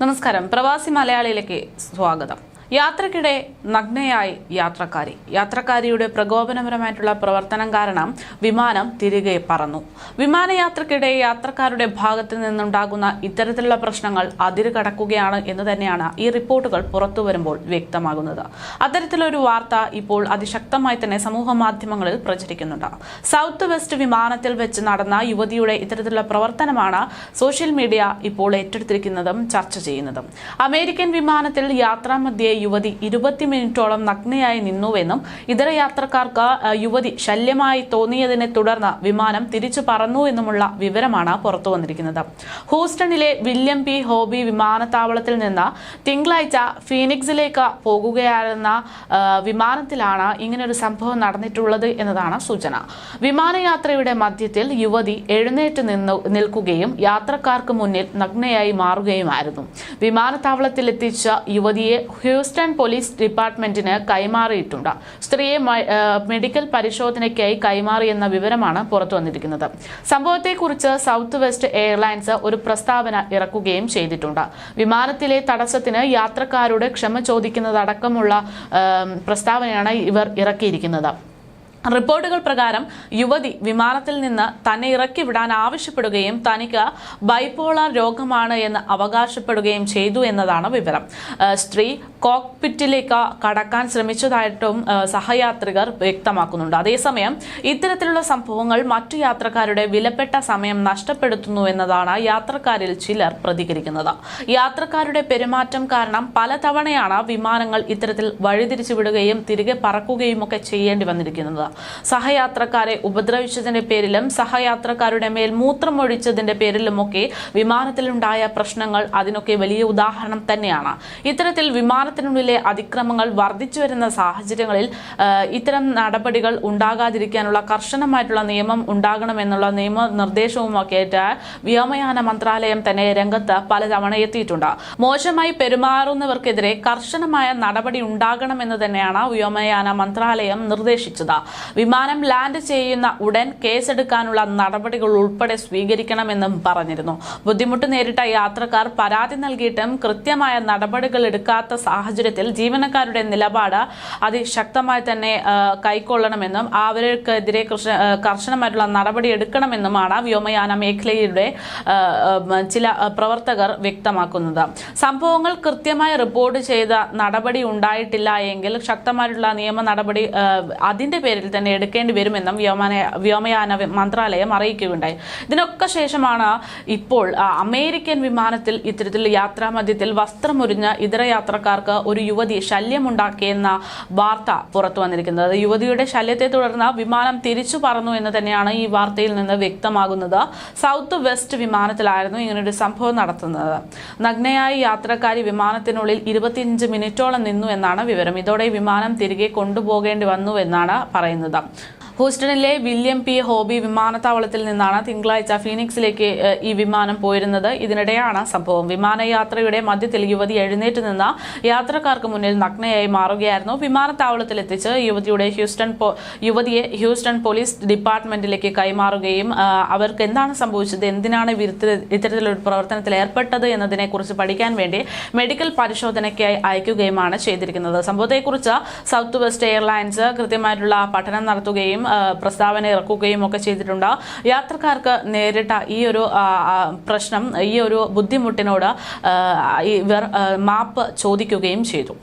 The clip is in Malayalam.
നമസ്കാരം. പ്രവാസി മലയാളിയിലേക്ക് സ്വാഗതം. യാത്രക്കിടെ നഗ്നയായി യാത്രക്കാരി. യാത്രക്കാരിയുടെ പ്രകോപനപരമായിട്ടുള്ള പ്രവർത്തനം കാരണം വിമാനം തിരികെ പറന്നു. വിമാനയാത്രക്കിടെ യാത്രക്കാരുടെ ഭാഗത്ത് നിന്നുണ്ടാകുന്ന ഇത്തരത്തിലുള്ള പ്രശ്നങ്ങൾ അതിര് കടക്കുകയാണ് എന്ന് തന്നെയാണ് ഈ റിപ്പോർട്ടുകൾ പുറത്തു വരുമ്പോൾ വ്യക്തമാകുന്നത്. അത്തരത്തിലൊരു വാർത്ത ഇപ്പോൾ അതിശക്തമായി തന്നെ സമൂഹ മാധ്യമങ്ങളിൽ പ്രചരിക്കുന്നുണ്ട്. സൗത്ത് വെസ്റ്റ് വിമാനത്തിൽ വെച്ച് നടന്ന യുവതിയുടെ ഇത്തരത്തിലുള്ള പ്രവർത്തനമാണ് സോഷ്യൽ മീഡിയ ഇപ്പോൾ ഏറ്റെടുത്തിരിക്കുന്നതും ചർച്ച ചെയ്യുന്നതും. അമേരിക്കൻ വിമാനത്തിൽ യാത്രാമധ്യേ യുവതി ഇരുപത്തി മിനിറ്റോളം നഗ്നയായി നിന്നുവെന്നും ഇതര യാത്രക്കാർക്ക് യുവതി ശല്യമായി തോന്നിയതിനെ തുടർന്ന് വിമാനം തിരിച്ചു പറന്നു എന്നുമുള്ള വിവരമാണ് പുറത്തു വന്നിരിക്കുന്നത്. ഹൂസ്റ്റണിലെ വില്യം പി. ഹോബി വിമാനത്താവളത്തിൽ നിന്ന് തിങ്കളാഴ്ച ഫീനിക്സിലേക്ക് പോകുകയായിരുന്ന വിമാനത്തിലാണ് ഇങ്ങനൊരു സംഭവം നടന്നിട്ടുള്ളത് എന്നതാണ് സൂചന. വിമാനയാത്രയുടെ മധ്യത്തിൽ യുവതി എഴുന്നേറ്റ് നിന്നു നിൽക്കുകയും യാത്രക്കാർക്ക് മുന്നിൽ നഗ്നയായി മാറുകയുമായിരുന്നു. വിമാനത്താവളത്തിൽ എത്തിച്ച യുവതിയെ ഹ്യൂസ്റ്റൺ പോലീസ് ഡിപ്പാർട്ട്മെന്റിന് കൈമാറിയിട്ടുണ്ട്. സ്ത്രീയെ മെഡിക്കൽ പരിശോധനയ്ക്കായി കൈമാറിയെന്ന വിവരമാണ് പുറത്തു വന്നിരിക്കുന്നത്. സംഭവത്തെക്കുറിച്ച് സൗത്ത് വെസ്റ്റ് എയർലൈൻസ് ഒരു പ്രസ്താവന ഇറക്കുകയും ചെയ്തിട്ടുണ്ട്. വിമാനത്തിലെ തടസ്സത്തിന് യാത്രക്കാരോട് ക്ഷമ ചോദിക്കുന്നതടക്കമുള്ള പ്രസ്താവനയാണ് ഇവർ ഇറക്കിയിരിക്കുന്നത്. റിപ്പോർട്ടുകൾ പ്രകാരം യുവതി വിമാനത്തിൽ നിന്ന് തന്നെ ഇറക്കി വിടാൻ ആവശ്യപ്പെടുകയും തനിക്ക് ബൈപ്പോളാർ രോഗമാണ് എന്ന് അവകാശപ്പെടുകയും ചെയ്തു എന്നതാണ് വിവരം. സ്ത്രീ കോക്പിറ്റിലേക്ക് കടക്കാൻ ശ്രമിച്ചതായിട്ടും സഹയാത്രികർ വ്യക്തമാക്കുന്നുണ്ട്. അതേസമയം ഇത്തരത്തിലുള്ള സംഭവങ്ങൾ മറ്റു യാത്രക്കാരുടെ വിലപ്പെട്ട സമയം നഷ്ടപ്പെടുത്തുന്നു എന്നതാണ് യാത്രക്കാരിൽ ചിലർ പ്രതികരിക്കുന്നത്. യാത്രക്കാരുടെ പെരുമാറ്റം കാരണം പലതവണയാണ് വിമാനങ്ങൾ ഇത്തരത്തിൽ വഴിതിരിച്ചു വിടുകയും തിരികെ പറക്കുകയും ഒക്കെ ചെയ്യേണ്ടി വന്നിരിക്കുന്നത്. സഹയാത്രക്കാരെ ഉപദ്രവിച്ചതിന്റെ പേരിലും സഹയാത്രക്കാരുടെ മേൽ മൂത്രമൊഴിച്ചതിന്റെ പേരിലുമൊക്കെ വിമാനത്തിലുണ്ടായ പ്രശ്നങ്ങൾ അതിനൊക്കെ വലിയ ഉദാഹരണം തന്നെയാണ്. ഇത്തരത്തിൽ വിമാനത്തിനുള്ളിലെ അതിക്രമങ്ങൾ വർദ്ധിച്ചു വരുന്ന സാഹചര്യങ്ങളിൽ ഇത്തരം നടപടികൾ ഉണ്ടാകാതിരിക്കാനുള്ള കർശനമായിട്ടുള്ള നിയമം ഉണ്ടാകണമെന്നുള്ള നിയമ നിർദ്ദേശവുമൊക്കെ വ്യോമയാന മന്ത്രാലയം തന്നെ രംഗത്ത് പലതവണ എത്തിയിട്ടുണ്ട്. മോശമായി പെരുമാറുന്നവർക്കെതിരെ കർശനമായ നടപടി ഉണ്ടാകണമെന്ന് തന്നെയാണ് വ്യോമയാന മന്ത്രാലയം നിർദ്ദേശിച്ചത്. വിമാനം ലാൻഡ് ചെയ്യുന്ന ഉടൻ കേസെടുക്കാനുള്ള നടപടികൾ ഉൾപ്പെടെ സ്വീകരിക്കണമെന്നും പറഞ്ഞിരുന്നു. ബുദ്ധിമുട്ട് നേരിട്ട യാത്രക്കാർ പരാതി നൽകിയിട്ടും കൃത്യമായ നടപടികൾ എടുക്കാത്ത സാഹചര്യത്തിൽ ജീവനക്കാരുടെ നിലപാട് അതിശക്തമായി തന്നെ കൈക്കൊള്ളണമെന്നും അവർക്കെതിരെ കർശനമായിട്ടുള്ള നടപടി എടുക്കണമെന്നുമാണ് വ്യോമയാന മേഖലയുടെ ചില പ്രവർത്തകർ വ്യക്തമാക്കുന്നത്. സംഭവങ്ങൾ കൃത്യമായി റിപ്പോർട്ട് ചെയ്ത നടപടി ഉണ്ടായിട്ടില്ല എങ്കിൽ ശക്തമായിട്ടുള്ള നിയമ നടപടി അതിന്റെ പേരിൽ തന്നെ എടുക്കേണ്ടി വരുമെന്നും വ്യോമന വ്യോമയാന മന്ത്രാലയം അറിയിക്കുകയുണ്ടായി. ഇതിനൊക്കെ ശേഷമാണ് ഇപ്പോൾ അമേരിക്കൻ വിമാനത്തിൽ ഇത്തരത്തിൽ യാത്രാമധ്യത്തിൽ വസ്ത്രമൊരിഞ്ഞ ഇതര യാത്രക്കാർക്ക് ഒരു യുവതി ശല്യമുണ്ടാക്കിയെന്ന വാർത്ത പുറത്തു വന്നിരിക്കുന്നത്. യുവതിയുടെ ശല്യത്തെ തുടർന്ന് വിമാനം തിരിച്ചു പറന്നു എന്ന് തന്നെയാണ് ഈ വാർത്തയിൽ നിന്ന് വ്യക്തമാകുന്നത്. സൗത്ത് വെസ്റ്റ് വിമാനത്തിലായിരുന്നു ഇങ്ങനൊരു സംഭവം നടത്തുന്നത്. നഗ്നയായ യാത്രക്കാരി വിമാനത്തിനുള്ളിൽ ഇരുപത്തിയഞ്ച് മിനിറ്റോളം നിന്നു എന്നാണ് വിവരം. ഇതോടെ വിമാനം തിരികെ കൊണ്ടുപോകേണ്ടി വന്നു എന്നാണ് പറയുന്നത്. പറയുന്നത് ഹൂസ്റ്റണിലെ വില്യം പി. ഹോബി വിമാനത്താവളത്തിൽ നിന്നാണ് തിങ്കളാഴ്ച ഫീനിക്സിലേക്ക് ഈ വിമാനം പോയിരുന്നത്. ഇതിനിടെയാണ് സംഭവം. വിമാനയാത്രയുടെ മധ്യത്തിൽ യുവതി എഴുന്നേറ്റ് നിന്ന യാത്രക്കാർക്ക് മുന്നിൽ നഗ്നയായി മാറുകയായിരുന്നു. വിമാനത്താവളത്തിൽ എത്തിച്ച് യുവതിയുടെ ഹ്യൂസ്റ്റൺ യുവതിയെ ഹ്യൂസ്റ്റൺ പോലീസ് ഡിപ്പാർട്ട്മെന്റിലേക്ക് കൈമാറുകയും അവർക്ക് എന്താണ് സംഭവിച്ചത്? എന്തിനാണ് ഇത്തരത്തിലൊരു പ്രവർത്തനത്തിൽ ഏർപ്പെട്ടത് എന്നതിനെക്കുറിച്ച് പഠിക്കാൻ വേണ്ടി മെഡിക്കൽ പരിശോധനയ്ക്കായി അയക്കുകയുമാണ് ചെയ്തിരിക്കുന്നത്. സംഭവത്തെക്കുറിച്ച് സൗത്ത് വെസ്റ്റ് എയർലൈൻസ് കൃത്യമായിട്ടുള്ള പഠനം നടത്തുകയും പ്രസ്താവന ഇറക്കുകയും ഒക്കെ ചെയ്തിട്ടുണ്ട്. യാത്രക്കാർക്ക് നേരിട്ട ഈ ഒരു പ്രശ്നം ഈ ഒരു ബുദ്ധിമുട്ടിനോട് മാപ്പ് ചോദിക്കുകയും ചെയ്തു.